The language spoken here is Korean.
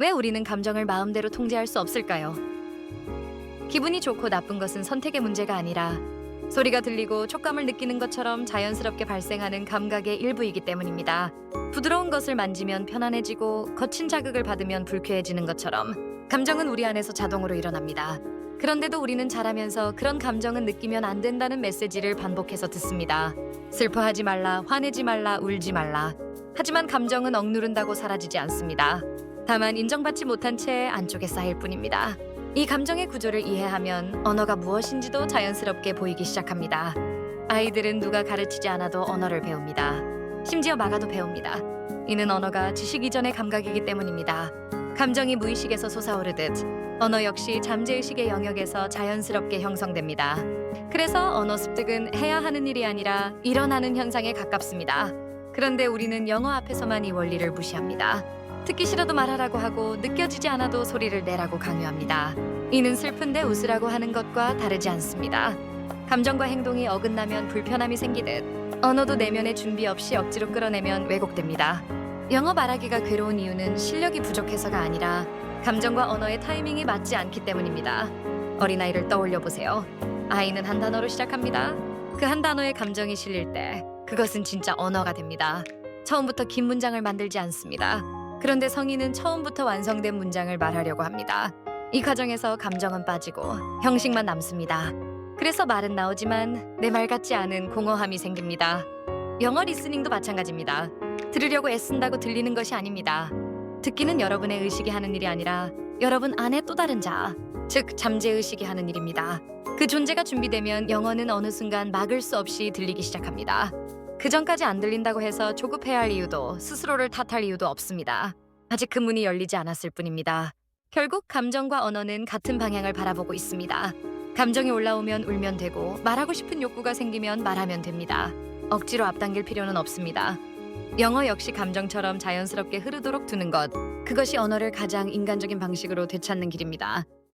왜 우리는 감정을 마음대로 통제할 수 없을까요? 기분이 좋고 나쁜 것은 선택의 문제가 아니라 소리가 들리고 촉감을 느끼는 것처럼 자연스럽게 발생하는 감각의 일부이기 때문입니다. 부드러운 것을 만지면 편안해지고 거친 자극을 받으면 불쾌해지는 것처럼 감정은 우리 안에서 자동으로 일어납니다. 그런데도 우리는 자라면서 그런 감정은 느끼면 안 된다는 메시지를 반복해서 듣습니다. 슬퍼하지 말라, 화내지 말라, 울지 말라. 하지만 감정은 억누른다고 사라지지 않습니다. 다만 인정받지 못한 채 안쪽에 쌓일 뿐입니다. 이 감정의 구조를 이해하면 언어가 무엇인지도 자연스럽게 보이기 시작합니다. 아이들은 누가 가르치지 않아도 언어를 배웁니다. 심지어 막아도 배웁니다. 이는 언어가 지식 이전의 감각이기 때문입니다. 감정이 무의식에서 솟아오르듯 언어 역시 잠재의식의 영역에서 자연스럽게 형성됩니다. 그래서 언어 습득은 해야 하는 일이 아니라 일어나는 현상에 가깝습니다. 그런데 우리는 영어 앞에서만 이 원리를 무시합니다. 듣기 싫어도 말하라고 하고 느껴지지 않아도 소리를 내라고 강요합니다. 이는 슬픈데 웃으라고 하는 것과 다르지 않습니다. 감정과 행동이 어긋나면 불편함이 생기듯 언어도 내면의 준비 없이 억지로 끌어내면 왜곡됩니다. 영어 말하기가 괴로운 이유는 실력이 부족해서가 아니라 감정과 언어의 타이밍이 맞지 않기 때문입니다. 어린아이를 떠올려 보세요. 아이는 한 단어로 시작합니다. 그 한 단어에 감정이 실릴 때 그것은 진짜 언어가 됩니다. 처음부터 긴 문장을 만들지 않습니다. 그런데 성인은 처음부터 완성된 문장을 말하려고 합니다. 이 과정에서 감정은 빠지고 형식만 남습니다. 그래서 말은 나오지만 내 말 같지 않은 공허함이 생깁니다. 영어 리스닝도 마찬가지입니다. 들으려고 애쓴다고 들리는 것이 아닙니다. 듣기는 여러분의 의식이 하는 일이 아니라 여러분 안에 또 다른 자, 즉 잠재 의식이 하는 일입니다. 그 존재가 준비되면 영어는 어느 순간 막을 수 없이 들리기 시작합니다. 그 전까지 안 들린다고 해서 조급해야 할 이유도 스스로를 탓할 이유도 없습니다. 아직 그 문이 열리지 않았을 뿐입니다. 결국 감정과 언어는 같은 방향을 바라보고 있습니다. 감정이 올라오면 울면 되고 말하고 싶은 욕구가 생기면 말하면 됩니다. 억지로 앞당길 필요는 없습니다. 영어 역시 감정처럼 자연스럽게 흐르도록 두는 것. 그것이 언어를 가장 인간적인 방식으로 되찾는 길입니다.